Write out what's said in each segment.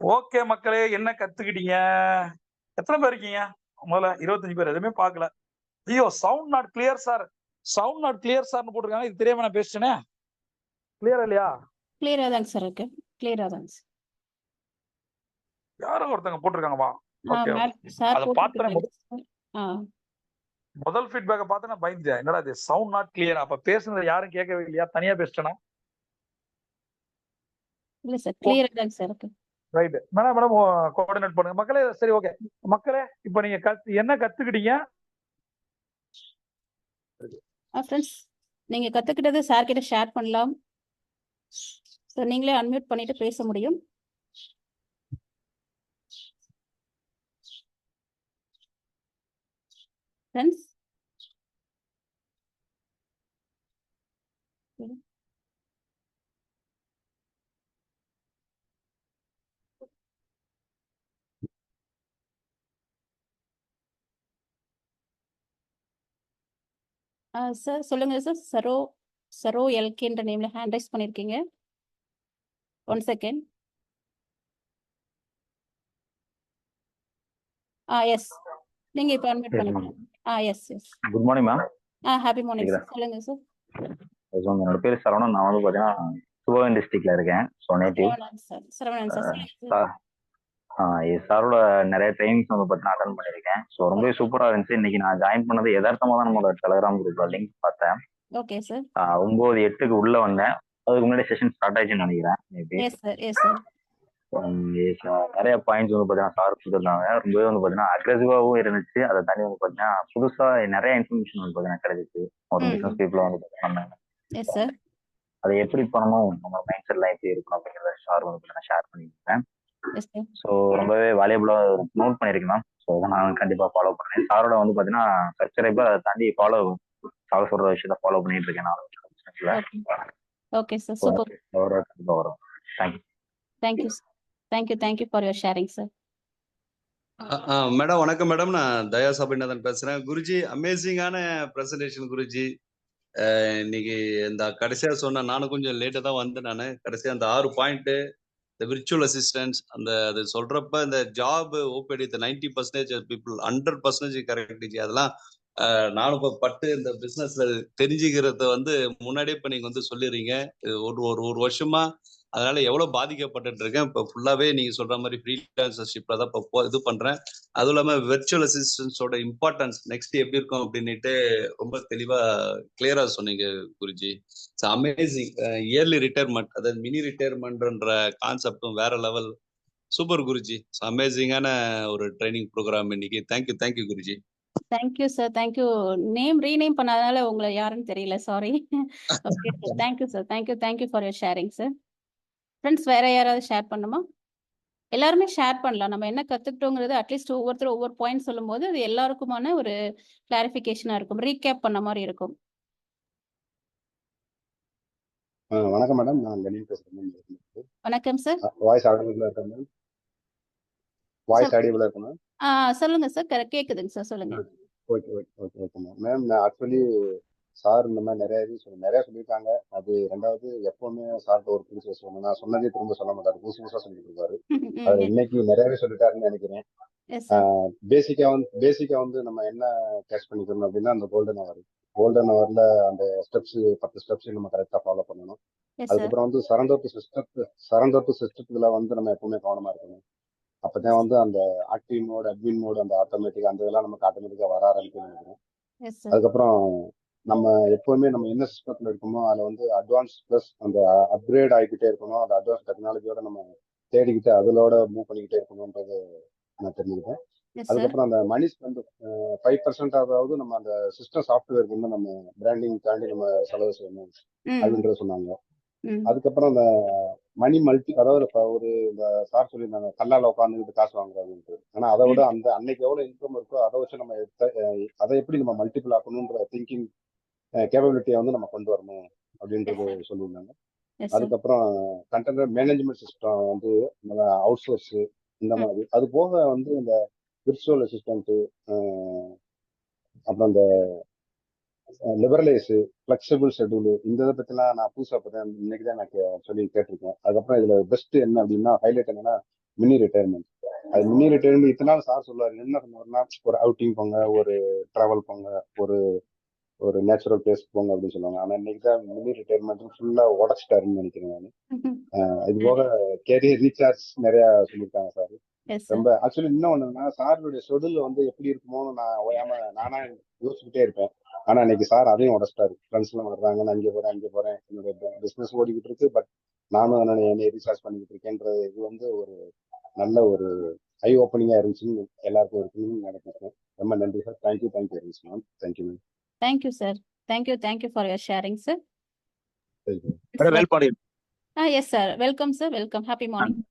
Okay மக்களே என்ன கத்துக்கிட்டீங்க? எத்தனை பேர் இருக்கீங்க? முதல்ல இருபத்தஞ்சு பேர் எதுவுமே பார்க்கல. ஐயோ sound not clear sir sound not clear சார்னு போட்டிருக்காங்க. இது தெரியாம நான் பேசிட்டேனே. கிளியர் இல்லையா? கிளியரா தாங்க சார் இருக்கு. கிளியரா தாங்க சார் யாரோ ஒருத்தங்க போட்டிருக்காங்கப்பா. ஓகே சார் அதை போட்டுருக்காங்க ஆ. முதல் ஃபீட்பேக்கை பார்த்து நான் பயந்துட்டேன். என்னடா இது? சவுண்ட் நாட் கிளியர் அப்ப பேசுனது யாரும் கேட்கவே இல்லையா? தனியா பேசிட்டேனா? இல்ல சார் கிளியரா தாங்க சார் இருக்கு. ரைட் மேடம் மேடம் கோஆர்டினேட் பண்ணுங்க. மக்களே சரி ஓகே மக்களே இப்போ நீங்க கத்து என்ன கத்துக்கிட்டீங்க? ஃப்ரெண்ட்ஸ் நீங்க கத்துக்கிட்டது சார் கிட்ட ஷேர் பண்ணலாம். ஸோ நீங்களே அன்மியூட் பண்ணிட்டு பேச முடியும். ஃப்ரெண்ட்ஸ் சார் சொல்லுங்க சார் சரோ சரோ எல்கேன்ற நேம்ல ஹேண்ட் ரைஸ் பண்ணிருக்கீங்க. ஒன் செகண்ட் ஆ எஸ் நீங்க இப்போ Yes, பண்ணிக்கலாம் ஆ yes yes good morning ma'am ah happy morning சொல்லுங்க சார் என்னோட பேர் சரவணன். நான் வந்து பார்த்தீங்கன்னா சிவகங்கை டிஸ்ட்ரிக்ட்ல இருக்கேன். ஸோ நேட்டிவ் சரவணன் சார் சரவணன் சார் சொல்லுங்க சார் சாரோட நிறைய ட்ரைனிங்ஸ் வந்து பார்த்தீங்கன்னா அட்டன் பண்ணியிருக்கேன். ஸோ ரொம்பவே சூப்பராக இருந்துச்சு. இன்னைக்கு நான் ஜாயின் பண்ணது யதார்த்தமாக தான் நம்மளோட டெலகிராம் குரூப்ல லிங்க் பார்த்தேன். ஓகே சார் ஒன்பது எட்டுக்கு உள்ள வந்தேன். அதுக்கு முன்னாடி செஷன் ஸ்டார்ட் ஆயிடுச்சுன்னு நினைக்கிறேன் சார் நிறைய பாயிண்ட்ஸ் வந்து பார்த்தீங்கன்னா சார் கொடுத்துருந்தாங்க. ரொம்பவே வந்து பார்த்தீங்கன்னா அக்ரெசிவாகவும் இருந்துச்சு. அதை தாண்டி வந்து பார்த்தீங்கன்னா புதுசாக நிறைய இன்ஃபர்மேஷன் வந்து பார்த்தீங்கன்னா கிடைச்சிச்சு. ஒரு ம். பிசினஸ் பீப்புளாக வந்து பார்த்தீங்கன்னா அதை எப்படி பண்ணணும்? நம்ம மைண்ட் செட்லாம் எப்படி இருக்கணும் அப்படிங்கிறத சார் வந்து பார்த்தீங்கன்னா ஷேர் பண்ணியிருக்கேன் ஸோ ரொம்பவே வேல்யூபிளாக நோட் பண்ணியிருக்கேன் மேம் ஸோ அதை நான் கண்டிப்பாக ஃபாலோ பண்ணுறேன் சாரோட வந்து பார்த்தீங்கன்னா சப்ஸ்கிரைபர் அதை தாண்டி ஃபாலோ சார் சொல்கிற விஷயத்த ஃபாலோ பண்ணிட்டு இருக்கேன். நான் ஓகே சார் சூப்பர் வரும். Thank you thank you thank you thank you for your sharing sir madam வணக்கம் மேடம். நான் தயா சபைநாதன் பேசுறேன். குருஜி அமேசிங்கான பிரசன்டேஷன் குருஜி. இன்னைக்கு இந்த கடைசியா சொன்ன நானும் கொஞ்சம் லேட்டா தான் வந்தேன் நான். கடைசியா அந்த ஆறு பாயிண்ட் இந்த விர்ச்சுவல் அசிஸ்டன்ஸ் அந்த அது சொல்றப்ப இந்த ஜாப் ஓபிடி இந்த ninety percentage people hundred percentage கரெக்டிச்சு அதெல்லாம் நானும் இப்போ பட்டு இந்த பிசினஸ்ல தெரிஞ்சுக்கிறத வந்து முன்னாடியே இப்போ நீங்க வந்து சொல்லிடுறீங்க. ஒரு ஒரு ஒரு வருஷமா அதனால எவ்வளவு பாதிக்கப்பட்டு இருக்கேன் இப்போ ஃபுல்லாவே நீங்க சொல்ற மாதிரி ஃப்ரீலான்சர்ஷிப்ல தான் இப்போ இது பண்றேன். அதுவும் இல்லாம வெர்ச்சுவல் அசிஸ்டன்ஸோட இம்பார்ட்டன்ஸ் நெக்ஸ்ட் எப்படி இருக்கும் அப்படின்னுட்டு ரொம்ப தெளிவா கிளியரா சொன்னீங்க Guruji. It's amazing early retirement அதாவது மினி ரிட்டையர்மெண்ட்ன்ற கான்செப்டும் வேற லெவல் சூப்பர் குருஜி. அமேசிங்கான ஒரு ட்ரைனிங் ப்ரோக்ராம் இன்னைக்கு. Thank you thank you Guruji. Thank you sir thank you name rename பண்ணாதனால உங்களை யாருன்னு தெரியல. Sorry okay sir thank you sir thank you thank you for your sharing sir friends வேற யாராவது share பண்ணுமா எல்லாருமே ஷேர் பண்ணலாம். நம்ம என்ன கத்துக்கிட்டோங்கிறது அட்லீஸ்ட் ஒவ்வொருத்தரும் ஒவ்வொரு பாயிண்ட் சொல்லும்போது அது எல்லாருக்குமான ஒரு கிளாரிஃபிகேஷனா இருக்கும். ரீகேப் பண்ண மாதிரி இருக்கும். வணக்கம் மேடம் நான் லெனின் பேசுறேன் வணக்கம் சார் வாய்ஸ் ஆடியபிளா இருக்கா மேம் வாய்ஸ் ஆடியபிளா இருக்கா மேம் ஆ சொல்லுங்க சார் கேக்குதுங்க சார் சொல்லுங்க. ஓகே ஓகே ஓகே மேம் நான் ஆக்சுவலி சார் இந்த மாதிரி நிறைய இது சொல்லி நிறைய சொல்லியிருக்காங்க. அது ரெண்டாவது எப்பவுமே சார்ட்ட ஒரு புதுசு சொல்லணும் நான் சொன்னதே திரும்ப சொல்ல மாட்டாரு. புதுசு புதுசா சொல்லிட்டு இருக்காரு அது இன்னைக்கு நிறையவே சொல்லிட்டாருன்னு நினைக்கிறேன். பேசிக்கா வந்து பேசிக்கா வந்து நம்ம என்ன கேஷ் பண்ணிக்கணும் அப்படின்னா அந்த கோல்டன் அவர் கோல்டன் அவர்ல அந்த ஸ்டெப்ஸ் பத்து ஸ்டெப்ஸ் நம்ம கரெக்டா ஃபாலோ பண்ணணும். அதுக்கப்புறம் வந்து சரண்டோட்டு சிஸ்டத்து சரண்டோட்டு சிஸ்டத்துல வந்து நம்ம எப்பவுமே கவனமா இருக்கணும். அப்பதான் வந்து அந்த ஆக்டிவ் மோட் அட்மின் மோட் அந்த ஆட்டோமேட்டிக் அந்த இதெல்லாம் நமக்கு ஆட்டோமேட்டிக்கா வர ஆரம்பிக்கும்னு நினைக்கிறேன். அதுக்கப்புறம் நம்ம எப்பவுமே நம்ம என்ன சிஸ்டத்துல இருக்கோமோ அதுல வந்து அட்வான்ஸ் பிளஸ் அந்த அப்கிரேட் ஆகிக்கிட்டே இருக்கணும். அந்த அட்வான்ஸ் டெக்னாலஜியோட நம்ம தேடிக்கிட்டு அதோட மூவ் பண்ணிக்கிட்டே இருக்கணும்ன்றது நான் தெரிஞ்சுக்கிட்டேன். அதுக்கப்புறம் அந்த மணி ஸ்பெண்ட் ஃபைவ் பர்சன்ட் ஆகாவது நம்ம அந்த சிஸ்டம் சாஃப்ட்வேருக்கு வந்து நம்ம பிராண்டிங் தாண்டி நம்ம செலவு செய்யணும் அப்படின்றத சொன்னாங்க. அதுக்கப்புறம் அந்த மணி மல்டி அதாவது இப்ப ஒரு இந்த சார் சொல்லியிருந்தாங்க கல்லால உட்காந்துக்கிட்டு காசு வாங்குறாங்கன்ட்டு. ஆனா அதை விட அந்த அன்னைக்கு எவ்வளவு இன்கம் இருக்கோ அதை வச்சு நம்ம அதை எப்படி நம்ம மல்டிபிள் ஆக்கணுன்ற திங்கிங் கேப்பபிலிட்டியை வந்து நம்ம கொண்டு வரணும் அப்படின்றது சொல்லியிருந்தாங்க. அதுக்கப்புறம் கண்டென்ட் மேனேஜ்மெண்ட் சிஸ்டம் வந்து நம்ம அவுட் சோர்ஸ் இந்த மாதிரி. அது போக வந்து இந்த விர்ச்சுவல் அசிஸ்டன்ட் அப்புறம் இந்த லிபரலைஸ் ஃபிளெக்சிபிள் ஷெட்யூல் இந்த இதை பத்திலாம் நான் புதுசாக பார்த்தேன் இன்னைக்கு தான் நான் கே- சொல்லி கேட்டிருக்கேன். அதுக்கப்புறம் இதுல பெஸ்ட் என்ன அப்படின்னா ஹைலைட் என்னன்னா மினி ரிட்டையர்மெண்ட் அது மினி ரிட்டையர்மெண்ட் இத்தனை நாள் சார் சொல்லுவாரு. என்ன பண்ணுவாருன்னா ஒரு அவுட்டிங் போங்க ஒரு டிராவல் போங்க ஒரு ஒரு நேச்சுரல் பிளேஸ் போங்க அப்படின்னு சொல்லுவாங்க. ஆனா இன்னைக்கு தான் மினி ரிட்டையர்மெண்ட் ஃபுல்லா உடச்சிட்டாருன்னு நினைக்கிறேன் நான். இது போக கேரியர் ரீசார்ஜ் நிறைய சொல்லியிருக்காங்க சார் ரொம்ப ஆக்சுவலி இன்னொன்னு சாருடைய ஷெடியூல் வந்து எப்படி இருக்குமோன்னு நான் ஓயாம நானா யோசிச்சுக்கிட்டே இருப்பேன். ஆனா இன்னைக்கு சார் அதையும் உடச்சிட்டாரு. ஃப்ரெண்ட்ஸ் எல்லாம் வர்றாங்க நான் இங்க போறேன் அங்க போறேன் என்னோட பிசினஸ் ஓடிக்கிட்டு இருக்கு. பட் நானும் நான் என்னை ரீசார்ஜ் பண்ணிக்கிட்டு இருக்கேன்றது இது வந்து ஒரு நல்ல ஒரு ஐ ஓப்பனிங்கா இருந்துச்சுன்னு எல்லாருக்கும் இருக்குன்னு நினைக்கிறேன். ரொம்ப நன்றி sir thank you thank you ma'am thank you ma'am thank you sir thank you thank you for your sharing sir madam ah yes sir welcome sir welcome happy morning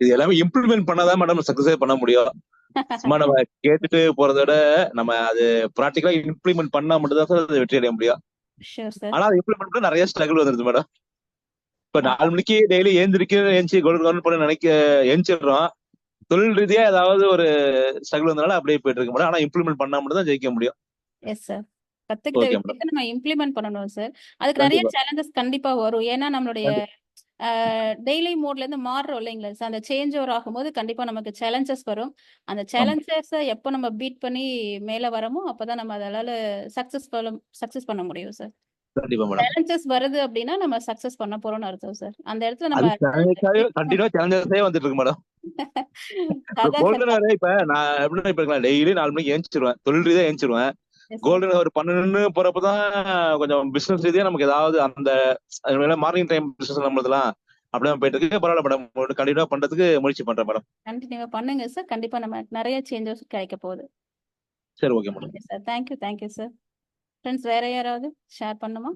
இது எல்லாமே இம்ப்ளிமெண்ட் பண்ணாதான் மேடம் சக்சஸே பண்ண முடியும். சும்மா நம்ம கேட்டுட்டு போறத விட நம்ம அது ப்ராக்டிகலா இம்ப்ளிமெண்ட் பண்ணா மட்டும் தான் சார் வெற்றி அடைய முடியும். ஆனா அது இம்ப்ளிமெண்ட் பண்ண நிறைய ஸ்ட்ரகிள் வந்துருது மேடம் இப்ப நாலு மணிக்கு டெய்லி ஏந்திரிக்க ஏஞ்சி கோல்டு கவர்மெண்ட் பண்ண நினைக்க ஏஞ்சிடுறோம். தொழில் ரீதியா ஏதாவது ஒரு ஸ்ட்ரகிள் வந்தனால அப்படியே போயிட்டு இருக்க முடியும் ஆனா இம்ப்ளிமெண்ட் பண்ணா மட்டும் தான் ஜெயிக்க முடியும். எஸ் சார் கத்துக்கிட்ட. விஷயத்தை நம்ம இம்ப்ளிமெண்ட் பண்ணணும் சார் அதுக்கு நிறைய சேலஞ்சஸ் கண்டிப்பா வரும். ஏன்னா நம்மளுடைய டெய்லி மோட்ல இருந்து மாறுறோம் இல்லைங்களா சார் அந்த சேஞ்ச் ஓவர் ஆகும்போது கண்டிப்பா நமக்கு சேலஞ்சஸ் வரும். அந்த சேலஞ்சஸை எப்போ நம்ம பீட் பண்ணி மேல வரமோ அப்பதான் நம்ம அதனால சக்சஸ் சக்சஸ் பண்ண முடியும் சார் சேலஞ்சஸ் வருது அப்படின்னா நம்ம சக்சஸ் பண்ண போறோம்னு அர்த்தம் சார் அந்த இடத்துல நம்ம வந்துட்டு இருக்கு மேடம் இப்ப நான் எப்படின்னா இப்ப டெய்லி நாலு மணிக்கு ஏஞ்சிருவேன். தொழில் ரீதியா ஏஞ்சிருவேன். கோல்டன் ஹவர் பன்னெண்டு போறப்பதான் கொஞ்சம் பிசினஸ் ரீதியா நமக்கு ஏதாவது அந்த மார்னிங் டைம் பிசினஸ் நம்மளதுலாம் அப்படியே போயிட்டு இருக்கு பரவாயில்ல மேடம் கண்டினியூ பண்றதுக்கு முயற்சி பண்றேன் மேடம் கண்டினியூவா பண்ணுங்க சார் கண்டிப்பா நம்ம நிறைய சேஞ்சஸ் கிடைக்க போகுது. சரி okay madam sir thank you thank you sir friends வேற யாராவது ஷேர் பண்ணுமா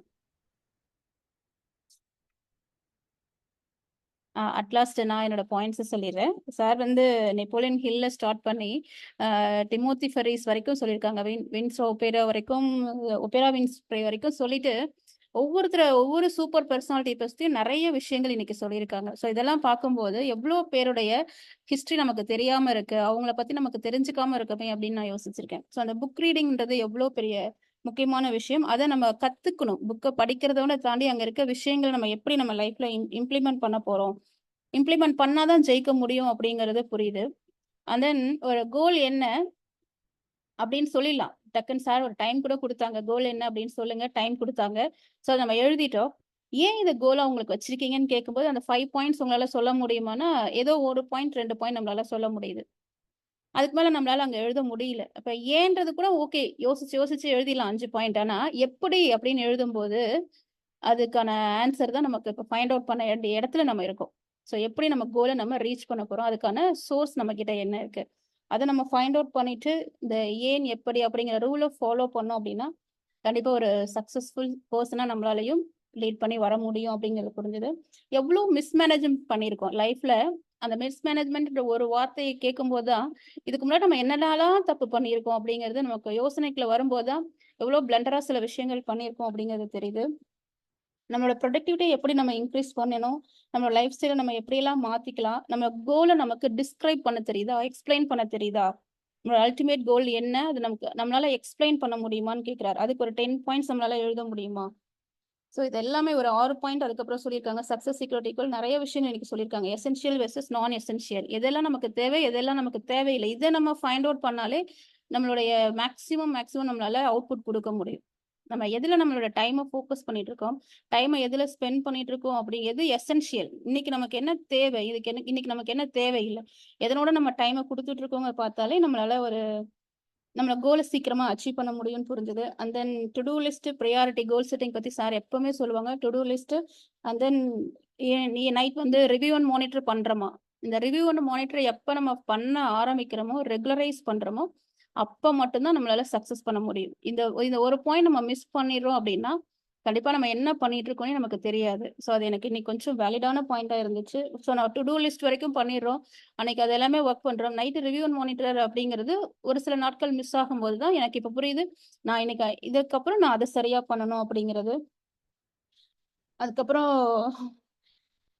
அட்லாஸ்ட் நான் என்னோட பாயிண்ட்ஸ் சொல்லிடுறேன். சார் வந்து நெப்போலியன் ஹில்ல ஸ்டார்ட் பண்ணி டிமோத்தி ஃபெரிஸ் வரைக்கும் சொல்லியிருக்காங்க வின் வின்ஸ் ஒபேரா வரைக்கும் ஒபேரா வின்ஸ் வரைக்கும் சொல்லிட்டு ஒவ்வொருத்தர ஒவ்வொரு சூப்பர் பர்சனாலிட்டி பற்றியும் நிறைய விஷயங்கள் இன்னைக்கு சொல்லியிருக்காங்க. ஸோ இதெல்லாம் பார்க்கும்போது எவ்வளோ பேருடைய ஹிஸ்ட்ரி நமக்கு தெரியாம இருக்கு அவங்கள பத்தி நமக்கு தெரிஞ்சுக்காம இருக்கமே அப்படின்னு நான் யோசிச்சிருக்கேன். ஸோ அந்த புக் ரீடிங்ன்றது எவ்வளோ பெரிய முக்கியமான விஷயம். அதை நம்ம கத்துக்கணும். புக்கை படிக்கிறதோட தாண்டி அங்க இருக்க விஷயங்கள் நம்ம எப்படி நம்ம லைஃப்ல இம்ப்ளிமெண்ட் பண்ண போறோம். இம்ப்ளிமெண்ட் பண்ணாதான் ஜெயிக்க முடியும் அப்படிங்கிறது புரியுது. அண்ட் தென் ஒரு கோல் என்ன அப்படின்னு சொல்லிடலாம். டக்குன்னு சார் ஒரு டைம் கூட கொடுத்தாங்க. கோல் என்ன அப்படின்னு சொல்லுங்க. டைம் கொடுத்தாங்க. ஸோ நம்ம எழுதிட்டோம். ஏன் இந்த கோலை உங்களுக்கு வச்சிருக்கீங்கன்னு கேட்கும்போது அந்த ஃபைவ் பாயிண்ட்ஸ் உங்களால சொல்ல முடியுமானா ஏதோ ஒரு பாயிண்ட் ரெண்டு பாயிண்ட் நம்மளால சொல்ல முடியுது. அதுக்கு மேல நம்மளால அங்க எழுத முடியல. அப்ப ஏன்றது கூட ஓகே யோசிச்சு யோசிச்சு எழுதிடலாம் அஞ்சு பாயிண்ட் ஆனா எப்படி அப்படின்னு எழுதும்போது அதுக்கான ஆன்சர் தான் நமக்கு இப்போ ஃபைண்ட் அவுட் பண்ண வேண்டிய இடத்துல நம்ம இருக்கோம். ஸோ எப்படி நம்ம கோலை நம்ம ரீச் பண்ண போறோம் அதுக்கான சோர்ஸ் நம்ம கிட்ட என்ன இருக்கு? அதை நம்ம ஃபைண்ட் அவுட் பண்ணிட்டு இந்த ஏன் எப்படி அப்படிங்கிற ரூலை ஃபாலோ பண்ணோம் அப்படின்னா கண்டிப்பா ஒரு சக்சஸ்ஃபுல் பர்சனா நம்மளாலையும் லீட் பண்ணி வர முடியும் அப்படிங்கிறது புரிஞ்சுது. எவ்வளோ மிஸ்மேனேஜ்மெண்ட் பண்ணியிருக்கோம். லைஃப்ல அந்த மிஸ்மேனேஜ்மெண்ட் ஒரு வார்த்தையை கேட்கும்போது தான் இதுக்கு முன்னாடி நம்ம என்னெல்லாம் தப்பு பண்ணியிருக்கோம் அப்படிங்கிறது நமக்கு யோசனைக்குள்ள வரும்போது தான் எவ்வளோ பிளண்டரா சில விஷயங்கள் பண்ணியிருக்கோம் அப்படிங்கிறது தெரியுது. நம்மளோட ப்ரொடக்டிவிட்டியை எப்படி நம்ம இன்க்ரீஸ் பண்ணணும் நம்ம லைஃப் ஸ்டைலை நம்ம எப்படியெல்லாம் மாத்திக்கலாம் நம்ம கோலை நமக்கு டிஸ்கிரைப் பண்ண தெரியுதா எக்ஸ்பிளைன் பண்ண தெரியுதா? நம்மளோட அல்டிமேட் கோல் என்ன அது நமக்கு நம்மளால எக்ஸ்பிளைன் பண்ண முடியுமான்னு கேட்கிறாரு. அதுக்கு ஒரு டென் பாயிண்ட்ஸ் நம்மளால எழுத முடியுமா? ஸோ இது எல்லாமே ஒரு ஆறு பாயிண்ட் அதுக்கப்புறம் சொல்லியிருக்காங்க. சக்ஸஸ் சீக்ரெட்டிக்குள் நிறைய விஷயங்கள் இன்னைக்கு சொல்லியிருக்காங்க. எசென்ஷியல் வெர்சஸ் நான் எசென்ஷியல் எதெல்லாம் நமக்கு தேவை எதெல்லாம் நமக்கு தேவையில்லை. இதை நம்ம ஃபைண்ட் அவுட் பண்ணாலே நம்மளுடைய மேக்ஸிமம் மேக்ஸிமம் நம்மளால அவுட்புட் கொடுக்க முடியும். நம்ம எதுல நம்மளோட டைமை ஃபோக்கஸ் பண்ணிட்டு இருக்கோம்? டைமை எதுல ஸ்பெண்ட் பண்ணிட்டு இருக்கோம் அப்படி எது எசென்ஷியல் இன்னைக்கு நமக்கு என்ன தேவை? இதுக்கு என்ன இன்னைக்கு நமக்கு என்ன தேவையில்லை? எதனோட நம்ம டைமை கொடுத்துட்டு இருக்கோங்க பார்த்தாலே நம்மளால ஒரு நம்மள கோலை சீக்கிரமா அச்சீவ் பண்ண முடியும்னு புரிஞ்சுது. And then to do list priority goal setting பத்தி சார் எப்பவுமே சொல்லுவாங்க. To do list and then நீ நைட் வந்து ரிவ்யூ ஒன் மானிட்டர் பண்றோமா? இந்த ரிவ்யூ ஒன் மானிட்டர் எப்ப நம்ம பண்ண ஆரம்பிக்கிறோமோ ரெகுலரைஸ் பண்றோமோ அப்ப மட்டும்தான் நம்மளால சக்சஸ் பண்ண முடியும். இந்த இந்த ஒரு பாயிண்ட் நம்ம மிஸ் பண்ணிடுறோம் அப்படின்னா கண்டிப்பா நம்ம என்ன பண்ணிட்டு இருக்கோம்னே நமக்கு தெரியாது. ஸோ அது எனக்கு இன்னைக்கு கொஞ்சம் வேலிடான பாயிண்டா இருந்துச்சு. ஸோ நான் டு டூ லிஸ்ட் வரைக்கும் பண்ணிடுறோம். அன்னைக்கு அது எல்லாமே ஒர்க் பண்றோம். நைட்டு ரிவ்யூ அண்ட் மானிட்டர் அப்படிங்கிறது ஒரு சில நாட்கள் மிஸ் ஆகும்போது தான் எனக்கு இப்போ புரியுது. நான் இன்னைக்கு இதுக்கப்புறம் நான் அதை சரியா பண்ணணும் அப்படிங்கிறது. அதுக்கப்புறம்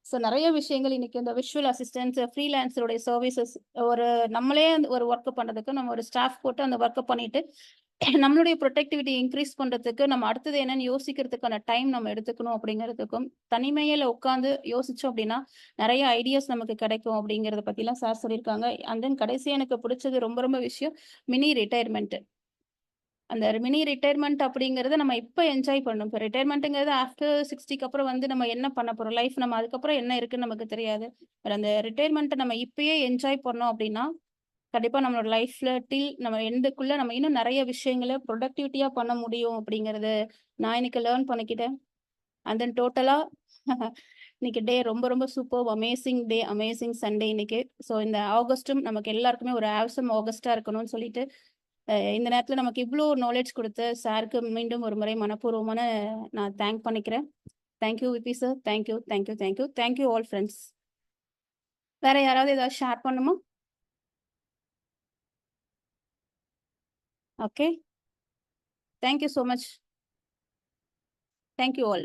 ஸோ நிறைய விஷயங்கள் இன்னைக்கு இந்த விஷுவல் அசிஸ்டன்ஸ் ஃப்ரீலான்சருடைய சர்வீசஸ் ஒரு நம்மளே அந்த ஒரு ஒர்க் பண்ணுறதுக்கு நம்ம ஒரு ஸ்டாஃப் போட்டு அந்த ஒர்க்கை பண்ணிட்டு நம்மளுடைய ப்ரொடெக்டிவிட்டி இன்க்ரீஸ் பண்றதுக்கு நம்ம அடுத்தது என்னன்னு யோசிக்கிறதுக்கான டைம் நம்ம எடுத்துக்கணும் அப்படிங்கிறதுக்கும் தனிமையில உட்காந்து யோசிச்சோம் அப்படின்னா நிறைய ஐடியாஸ் நமக்கு கிடைக்கும் அப்படிங்கறத பத்திலாம் சார் சொல்லியிருக்காங்க. அண்ட் தென் கடைசி எனக்கு பிடிச்சது ரொம்ப ரொம்ப விஷயம் மினி ரிட்டையர்மெண்ட் அந்த மினி ரிட்டையர்மெண்ட் அப்படிங்கறத நம்ம இப்போ என்ஜாய் பண்ணணும். இப்போ ரிட்டையர்மெண்ட்டுங்கிறது ஆஃப்டர் சிக்ஸ்டிக்கு அப்புறம் வந்து நம்ம என்ன பண்ண போறோம்? லைஃப் நம்ம அதுக்கப்புறம் என்ன இருக்குன்னு நமக்கு தெரியாது. அந்த ரிட்டையர்மெண்ட்டை நம்ம இப்பயே என்ஜாய் பண்ணோம் அப்படின்னா கண்டிப்பா நம்மளோட லைஃப்ல டில் நம்ம எண்டுக்குள்ள நம்ம இன்னும் நிறைய விஷயங்களை ப்ரொடக்டிவிட்டியா பண்ண முடியும் அப்படிங்கறத நான் இன்னைக்கு லேர்ன் பண்ணிக்கிட்டேன். அண்ட் தென் டோட்டலா இன்னைக்கு டே ரொம்ப ரொம்ப super amazing day amazing Sunday இன்னைக்கு. ஸோ இந்த ஆகஸ்ட்டும் நமக்கு எல்லாருக்குமே ஒரு ஆவசம் ஆகஸ்டா இருக்கணும்னு சொல்லிட்டு இந்த நேரத்துல நமக்கு இவ்வளோ நாலேஜ் கொடுத்த சாருக்கு மீண்டும் ஒரு முறை மனப்பூர்வமான நான் தேங்க் பண்ணிக்கிறேன். Thank you VP sir thank you thank you thank you thank you all friends வேற யாராவது ஏதாவது ஷேர் பண்ணுமா Okay. Thank you so much. Thank you all.